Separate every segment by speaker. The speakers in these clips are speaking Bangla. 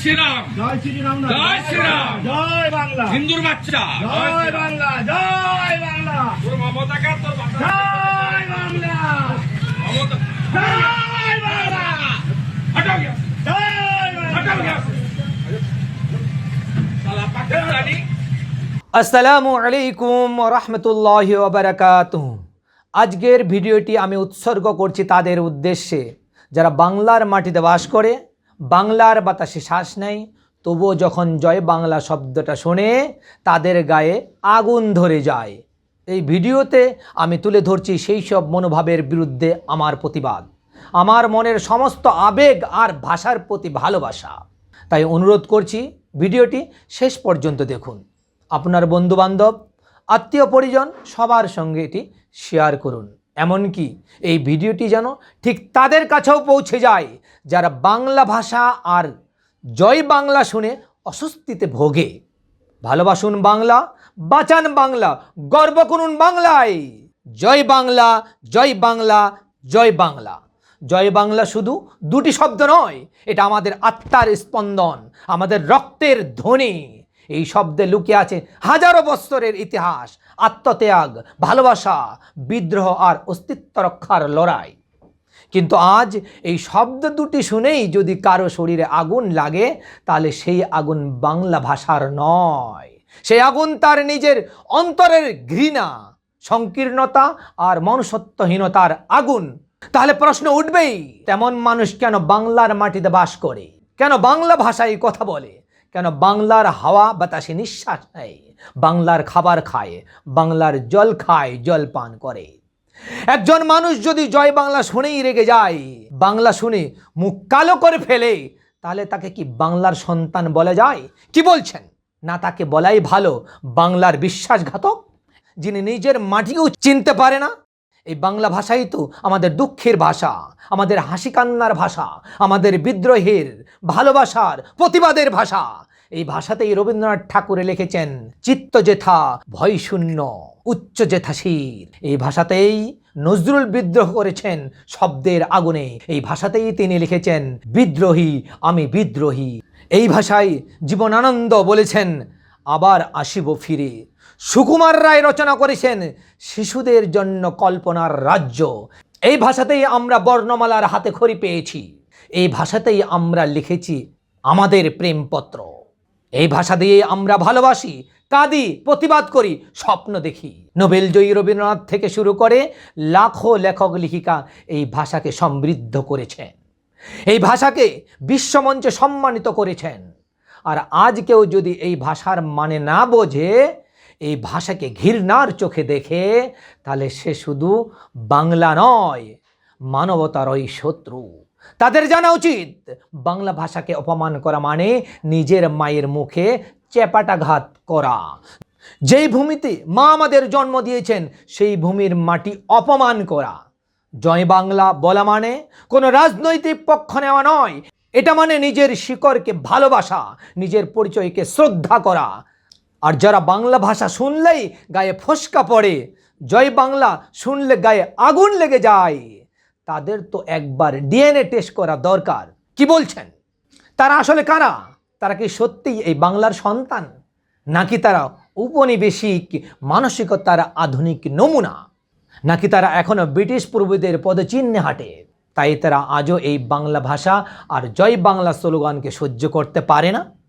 Speaker 1: শ্রীরাম।
Speaker 2: জয় শ্রীরাম
Speaker 1: জয় শ্রীরাম।
Speaker 2: জয় বাংলা।
Speaker 1: হিন্দুর বাচ্চা।
Speaker 2: জয় বাংলা। জয় বাংলা।
Speaker 1: তোর মমতাকে তোর
Speaker 2: জয় বাংলা।
Speaker 1: মমতা।
Speaker 2: জয় বাংলা।
Speaker 1: হটাও গিয়া
Speaker 2: জয়
Speaker 1: হটাও গিয়া সালা পাকিস্তানি।
Speaker 3: আসসালামু আলাইকুম রহমতুল্লাহ ওবরাকাত আজকের ভিডিওটি আমি উৎসর্গ করছি তাদের উদ্দেশ্যে। যারা বাংলার মাটিতে বাস করে বাংলার বাতাসে শ্বাস নেয়। তবুও যখন জয় বাংলা শব্দটা শোনে, তাদের গায়ে আগুন ধরে যায়। এই ভিডিওতে আমি তুলে ধরছি সেই সব মনোভাবের বিরুদ্ধে আমার প্রতিবাদ। আমার মনের সমস্ত আবেগ আর ভাষার প্রতি ভালোবাসা। তাই অনুরোধ করছি, ভিডিওটি শেষ পর্যন্ত দেখুন। আপনার বন্ধুবান্ধব, আত্মীয় পরিজন, সবার সঙ্গে এটি শেয়ার করুন। এমনকি এই ভিডিওটি যেন ঠিক তাদের কাছেও পৌঁছে যায়, যারা বাংলা ভাষা আর জয় বাংলা শুনে অস্বস্তিতে ভোগে। ভালোবাসুন বাংলা, বাঁচান বাংলা, গর্ব করুন বাংলায়। জয় বাংলা জয় বাংলা জয় বাংলা। জয় বাংলা শুধু দুটি শব্দ নয়, এটা আমাদের আত্মার স্পন্দন, আমাদের রক্তের ধ্বনি। এই শব্দে লুকিয়ে আছে হাজারো বৎসরের ইতিহাস, আত্মত্যাগ, ভালোবাসা, বিদ্রোহ আর অস্তিত্ব রক্ষার লড়াই। কিন্তু আজ এই শব্দ দুটি শুনেই যদি কারও শরীরে আগুন লাগে, তাহলে সেই আগুন বাংলা ভাষার নয়। সেই আগুন তার নিজের অন্তরের ঘৃণা, সংকীর্ণতা আর মনুষ্যত্বহীনতার আগুন। তাহলে প্রশ্ন উঠবেই, তেমন মানুষ কেন বাংলার মাটিতে বাস করে? কেন বাংলা ভাষায় কথা বলে? কেন বাংলার হাওয়া বাতাসে নিঃশ্বাস নেয়? বাংলার খাবার খায়, বাংলার জল খায়, জল পান করে। একজন মানুষ যদি জয় বাংলা শুনেই রেগে যায়, বাংলা শুনে মুখ কালো করে ফেলে, তাহলে তাকে কি বাংলার সন্তান বলা যায়? কি বলছেন? না, তাকে বলাই ভালো, বাংলার বিশ্বাসঘাতক, যিনি নিজের মাটিকেও চিনতে পারে না এই বাংলা ভাষাই তো আমাদের দুঃখের ভাষা, আমাদের হাসি কান্নার ভাষা, আমাদের বিদ্রোহের, ভালোবাসার প্রতিবাদের ভাষা। এই ভাষাতেই রবীন্দ্রনাথ ঠাকুরে লিখেছেন, চিত্ত জেথা ভয় শূন্য, উচ্চ জেথাশীর এই ভাষাতেই নজরুল বিদ্রোহ করেছেন শব্দের আগুনে। এই ভাষাতেই তিনি লিখেছেন, বিদ্রোহী, আমি বিদ্রোহী। এই ভাষায় জীবনানন্দ বলেছেন, আবার আসিব ফিরে। সুকুমার রায় রচনা করেছেন শিশুদের জন্য কল্পনার রাজ্য। এই ভাষাতেই আমরা বর্ণমালার হাতে খড়ি পেয়েছি। এই ভাষাতেই আমরা লিখেছি আমাদের প্রেমপত্র। এই ভাষা দিয়ে আমরা ভালোবাসি, কাঁদি, প্রতিবাদ করি, স্বপ্ন দেখি। নোবেল জয়ী রবীন্দ্রনাথ থেকে শুরু করে লাখো লেখক লেখিকা এই ভাষাকে সমৃদ্ধ করেছেন। এই ভাষাকে বিশ্বমঞ্চে সম্মানিত করেছেন। আর আজ কেউ যদি এই ভাষার মানে না বোঝে এই ভাষাকে ঘৃণার চোখে দেখে, তাহলে সে শুধু বাংলা নয় মানবতারই শত্রু। তাদের জানা উচিত, বাংলা ভাষাকে অপমান করা মানে নিজের মায়ের মুখে চেপাটাঘাত করা। যেই ভূমিতে মা আমাদের জন্ম দিয়েছেন, সেই ভূমির মাটি অপমান করা। জয় বাংলা বলা মানে কোনো রাজনৈতিক পক্ষ নেওয়া নয়। এটা মানে নিজের শিকড়কে ভালোবাসা, নিজের পরিচয়কে শ্রদ্ধা করা। আর যারা বাংলা ভাষা শুনলেই গায়ে ফসকা পড়ে, জয় বাংলা শুনলে গায়ে আগুন লেগে যায়, তাদের তো একবার ডিএনএ টেস্ট করা দরকার। কি বলছেন? তারা আসলে কারা? তারা কি সত্যিই এই বাংলার সন্তান? নাকি তারা উপনিবেশিক মানসিকতার আধুনিক নমুনা? নাকি তারা এখনও ব্রিটিশ পূর্বীদের পদচিহ্নে হাঁটে? তাই তারা আজও এই বাংলা ভাষা আর জয় বাংলা স্লোগানকে সহ্য করতে পারে না?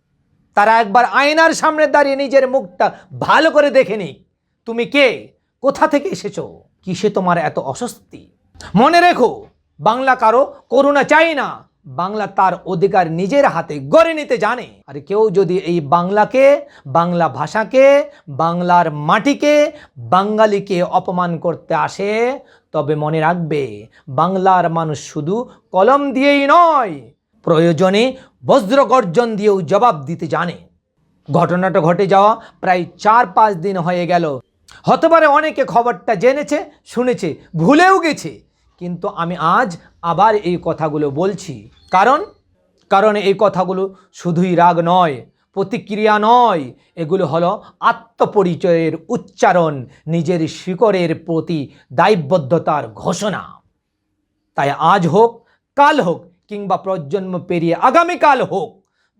Speaker 3: তারা একবার আয়নার সামনে দাঁড়িয়ে নিজের মুখটা ভালো করে দেখে নিক। তুমি কে? কোথা থেকে এসেছ? কিসে তোমার এত অস্বস্তি? মনে রেখো, বাংলা কারও করুণা চাই না। বাংলা তার অধিকার নিজের হাতে গড়ে নিতে জানে। আর কেউ যদি এই বাংলাকে, বাংলা ভাষাকে, বাংলার মাটিকে, বাঙালিকে অপমান করতে আসে, তবে মনে রাখবে, বাংলার মানুষ শুধু কলম দিয়েই নয় প্রয়োজনে বজ্রগর্জন দিয়েও জবাব দিতে জানে। ঘটনাটা ঘটে যাওয়া প্রায় চার পাঁচ দিন হয়ে গেল। হতে পারে অনেকে খবরটা জেনেছে, শুনেছে, ভুলেও গেছে। কিন্তু আমি আজ আবার এই কথাগুলো বলছি। কারণ? কারণ এই কথাগুলো শুধুই রাগ নয়, প্রতিক্রিয়া নয়। এগুলো হলো আত্মপরিচয়ের উচ্চারণ, নিজের শিকড়ের প্রতি দায়বদ্ধতার ঘোষণা। তাই আজ হোক, কাল হোক কিংবা প্রজন্ম পেরিয়ে আগামীকাল হোক,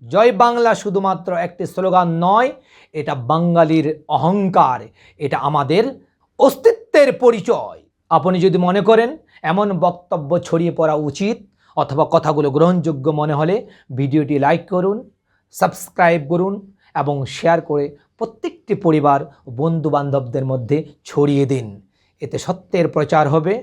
Speaker 3: জয় বাংলা শুধুমাত্র একটি স্লোগান নয়, এটা বাঙালির অহংকার, এটা আমাদের অস্তিত্বের পরিচয়। আপনি যদি মনে করেন এমন বক্তব্য ছড়িয়ে পড়া উচিত অথবা কথাগুলো গ্রহণযোগ্য মনে হলে ভিডিওটি লাইক করুন, সাবস্ক্রাইব করুন এবং শেয়ার করে প্রত্যেকটি পরিবার বন্ধু বান্ধবদের মধ্যে ছড়িয়ে দিন। এতে সত্যের প্রচার হবে।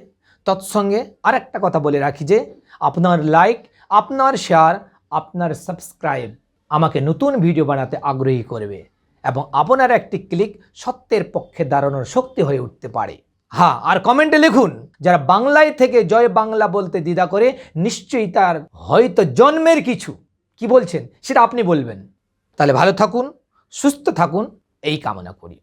Speaker 3: তৎসঙ্গে আরেকটা কথা বলে রাখি যে আপনার লাইক আপনার শেয়ার আপনার সাবস্ক্রাইব আমাকে নতুন ভিডিও বানাতে আগ্রহী করবে এবং আপনার একটি ক্লিক সত্যের পক্ষে দাঁড়ানোর শক্তি হয়ে উঠতে পারে। হ্যাঁ আর কমেন্টে লিখুন, যারা বাংলায় থেকে জয় বাংলা বলতে দ্বিধা করে, নিশ্চয়ই তার হয়তো জন্মের কিছু। কি বলছেন? সেটা আপনি বলবেন। তাহলে ভালো থাকুন, সুস্থ থাকুন, এই কামনা করি।